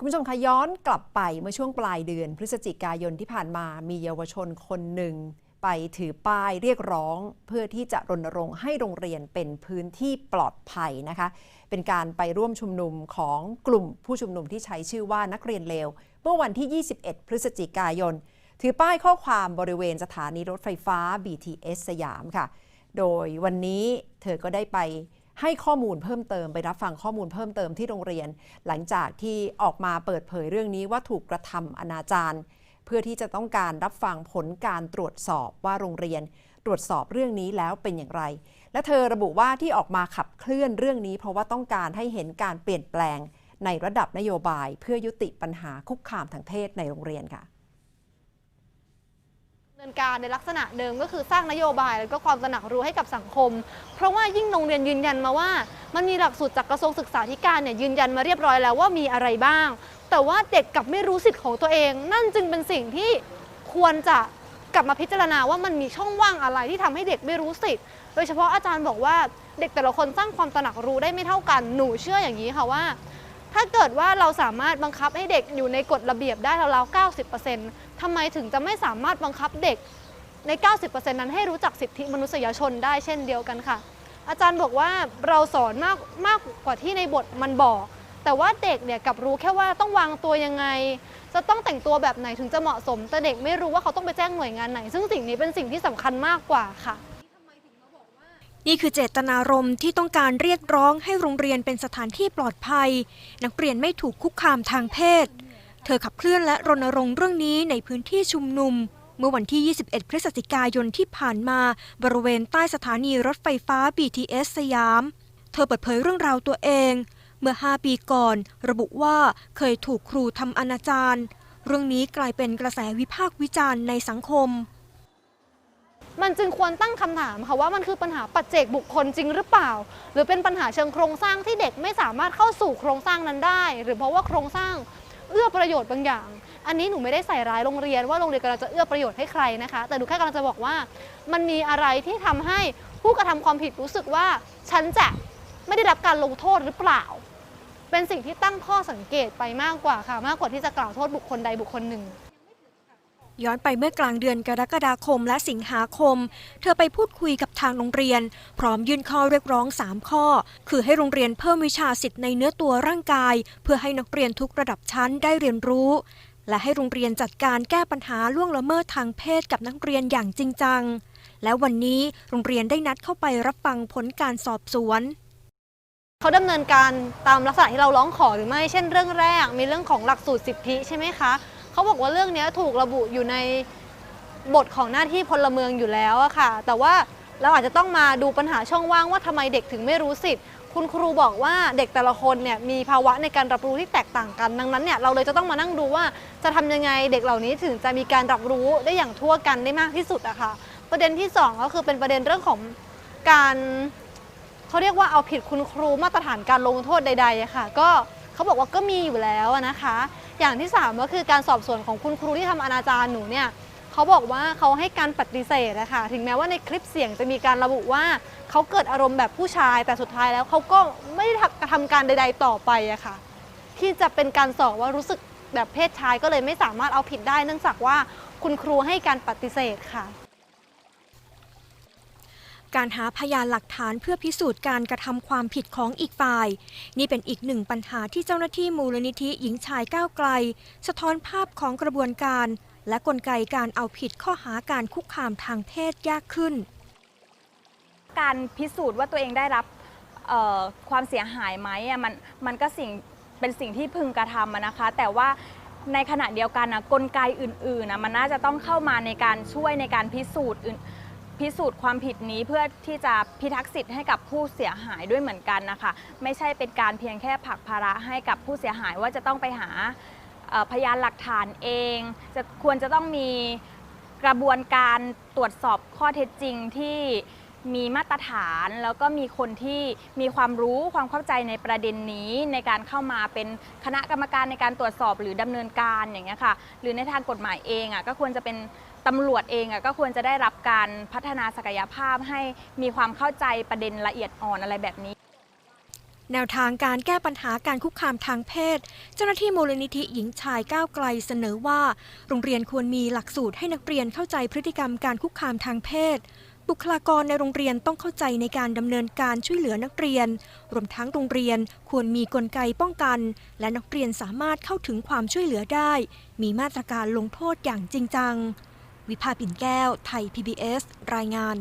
คุณผู้ชมคะย้อนกลับไปเมื่อช่วงปลายเดือน พฤศจิกายนที่ผ่านมามีเยาวชนคนหนึ่ง ไปถือป้ายเรียกร้อง เพื่อที่จะรณรงค์ให้โรงเรียนเป็นพื้นที่ปลอดภัยนะคะ เป็นการไปร่วมชุมนุมของกลุ่มผู้ชุมนุมที่ใช้ชื่อว่านักเรียนเลว เมื่อวันที่ 21 พฤศจิกายน ถือป้ายข้อความบริเวณสถานีรถไฟฟ้า BTS สยามค่ะ โดยวันนี้เธอก็ได้ไป ให้ข้อมูลเพิ่มเติมไปรับฟังข้อมูลเพิ่มเติมที่โรงเรียน หลังจากที่ออกมาเปิดเผยเรื่องนี้ว่าถูกกระทำอนาจารเพื่อที่จะต้องการรับฟังผลการตรวจสอบว่าโรงเรียน ตรวจสอบเรื่องนี้แล้วเป็นอย่างไร และเธอระบุว่าที่ออกมาขับเคลื่อนเรื่องนี้ เพราะว่าต้องการให้เห็นการเปลี่ยนแปลงในระดับนโยบาย เพื่อยุติปัญหาคุกคามทางเพศในโรงเรียนค่ะ เนินการในลักษณะเดิมก็คือสร้างนโยบาย แล้วก็ความตระหนักรู้ให้กับสังคม เพราะว่ายิ่งโรงเรียนยืนยันมาว่า มันมีหลักสูตรจากกระทรวงศึกษาธิการเนี่ยยืนยันมาเรียบร้อยแล้วว่ามีอะไรบ้าง แต่ว่าเด็กกลับไม่รู้สิทธิ์ของตัวเอง นั่นจึงเป็นสิ่งที่ควรจะกลับมาพิจารณาว่ามันมีช่องว่างอะไรที่ทำให้เด็กไม่รู้สิทธิ์โดยเฉพาะอาจารย์บอกว่าเด็กแต่ละคนสร้างความตระหนักรู้ได้ไม่เท่ากันหนูเชื่ออย่างนี้ค่ะว่า ถ้าเกิดว่าเราสามารถบังคับให้เด็กอยู่ในกฎระเบียบได้ราวๆ90%ทำไมถึงจะไม่สามารถบังคับเด็กใน 90%นั้นให้รู้จักสิทธิมนุษยชนได้เช่นเดียวกันค่ะ อาจารย์บอกว่าเราสอนมากมากกว่าที่ในบทมันบอก แต่ว่าเด็กเนี่ยกลับรู้แค่ว่าต้องวางตัวยังไง จะต้องแต่งตัวแบบไหนถึงจะเหมาะสม แต่เด็กไม่รู้ว่าเขาต้องไปแจ้งหน่วยงานไหน ซึ่งสิ่งนี้เป็นสิ่งที่สำคัญมากกว่าค่ะ นี่คือเจตนารมณ์ที่ต้องการเรียกร้องให้โรงเรียนเป็นสถานที่ปลอดภัย นักเรียนไม่ถูกคุกคามทางเพศ เธอขับเคลื่อนและรณรงค์เรื่องนี้ในพื้นที่ชุมนุม เมื่อวันที่ 21 พฤศจิกายนที่ผ่านมา บริเวณใต้สถานีรถไฟฟ้า BTS สยาม เธอเปิดเผยเรื่องราวตัวเอง เมื่อ 5 ปีก่อน ระบุว่าเคยถูกครูทำอนาจารเรื่องนี้กลายเป็นกระแสวิพากษ์วิจารณ์ในสังคม มันจึงควรตั้งคำถามค่ะว่ามันคือปัญหาปัจเจกบุคคลจริงหรือเปล่า หรือเป็นปัญหาเชิงโครงสร้างที่เด็กไม่สามารถเข้าสู่โครงสร้างนั้นได้ หรือเพราะว่าโครงสร้างเอื้อประโยชน์บางอย่าง อันนี้หนูไม่ได้ใส่ร้ายโรงเรียนว่าโรงเรียนกำลังจะเอื้อประโยชน์ให้ใครนะคะ แต่หนูแค่กำลังจะบอกว่า มันมีอะไรที่ทำให้ผู้กระทำความผิดรู้สึกว่า ฉันจะไม่ได้รับการลงโทษหรือเปล่า เป็นสิ่งที่ตั้งข้อสังเกตไปมากกว่าค่ะ มากกว่าที่จะกล่าวโทษบุคคลใดบุคคลหนึ่ง ย้อนไปเมื่อกลางเดือนกรกฎาคมและสิงหาคม เธอไปพูดคุยกับทางโรงเรียน พร้อมยื่นข้อเรียกร้อง 3 ข้อ คือให้โรงเรียนเพิ่มวิชาสิทธิ์ในเนื้อตัวร่างกาย เพื่อให้นักเรียนทุกระดับชั้นได้เรียนรู้ และให้โรงเรียนจัดการแก้ปัญหาล่วงละเมิดทางเพศกับนักเรียนอย่างจริงจัง และวันนี้โรงเรียนได้นัดเข้าไปรับฟังผลการสอบสวนเขาดำเนินการตามลักษณะที่เราร้องขอหรือไม่ เช่นเรื่องแรก มีเรื่องของหลักสูตรสิทธิใช่ไหมคะ เขาบอกว่าเรื่องนี้ถูกระบุอยู่ในบทของหน้าที่พลเมืองอยู่แล้วอะค่ะ แต่ว่าเราอาจจะต้องมาดูปัญหาช่องว่างว่าทำไมเด็กถึงไม่รู้สิทธิ์ คุณครูบอกว่าเด็กแต่ละคนเนี่ยมีภาวะในการรับรู้ที่แตกต่างกัน ดังนั้นเนี่ยเราเลยจะต้องมานั่งดูว่าจะทำยังไงเด็กเหล่านี้ถึงจะมีการรับรู้ได้อย่างทั่วกันได้มากที่สุดอะค่ะ ประเด็นที่สองก็คือเป็นประเด็นเรื่องของการเขาเรียกว่าเอาผิดคุณครูมาตรฐานการลงโทษใดๆอะค่ะ ก็เขาบอกว่าก็มีอยู่แล้วนะคะ อย่างที่ 3 ก็คือการสอบสวนของคุณครูที่ทำอนาจารหนูเนี่ยเขาบอกว่าเขาให้การปฏิเสธนะคะถึงแม้ว่าในคลิปเสียงจะมีการระบุว่าเขาเกิดอารมณ์แบบผู้ชาย แต่สุดท้ายแล้วเขาก็ไม่ได้กระทำการใด ๆ ต่อไปอะค่ะ ที่จะเป็นการสอบว่ารู้สึกแบบเพศชายก็เลยไม่สามารถเอาผิดได้ เนื่องจากว่าคุณครูให้การปฏิเสธค่ะ การหาพยานหลักฐานเพื่อพิสูจน์การกระทำความผิดของอีกฝ่าย นี่เป็นอีกหนึ่งปัญหาที่เจ้าหน้าที่มูลนิธิหญิงชายก้าวไกล สะท้อนภาพของกระบวนการ และกลไกการเอาผิดข้อหาการคุกคามทางเพศยากขึ้น การพิสูจน์ว่าตัวเองได้รับความเสียหายไหมมันมันก็สิ่งเป็นสิ่งที่พึงกระทำนะคะ แต่ว่าในขณะเดียวกันนะกลไกอื่นๆนะมันน่าจะต้องเข้ามาในการช่วยในการพิสูจน์ พิสูจน์ความผิดนี้เพื่อที่จะพิทักษ์สิทธิ์ให้กับผู้เสียหายด้วยเหมือนกันนะคะไม่ใช่เป็นการเพียงแค่ผลักภาระให้กับผู้เสียหายว่าจะต้องไปหาพยานหลักฐานเอง จะควรจะต้องมีกระบวนการตรวจสอบข้อเท็จจริงที่มีมาตรฐานแล้วก็มีคนที่มีความรู้ความเข้าใจในประเด็นนี้ในการเข้ามาเป็นคณะกรรมการในการตรวจสอบหรือดำเนินการอย่างเงี้ยค่ะหรือในทางกฎหมายเองอะก็ควรจะเป็น ตำรวจเองก็ควรจะได้รับการพัฒนาศักยภาพให้มีความเข้าใจประเด็นละเอียดอ่อนอะไรแบบนี้ แนวทางการแก้ปัญหาการคุกคามทางเพศ เจ้าหน้าที่มูลนิธิหญิงชายก้าวไกลเสนอว่า โรงเรียนควรมีหลักสูตรให้นักเรียนเข้าใจพฤติกรรมการคุกคามทางเพศบุคลากรในโรงเรียนต้องเข้าใจในการดำเนินการช่วยเหลือนักเรียน รวมทั้งโรงเรียนควรมีกลไกป้องกัน และนักเรียนสามารถเข้าถึงความช่วยเหลือได้ มีมาตรการลงโทษอย่างจริงจัง วิภาปิ่นแก้ว ไทย PBS รายงาน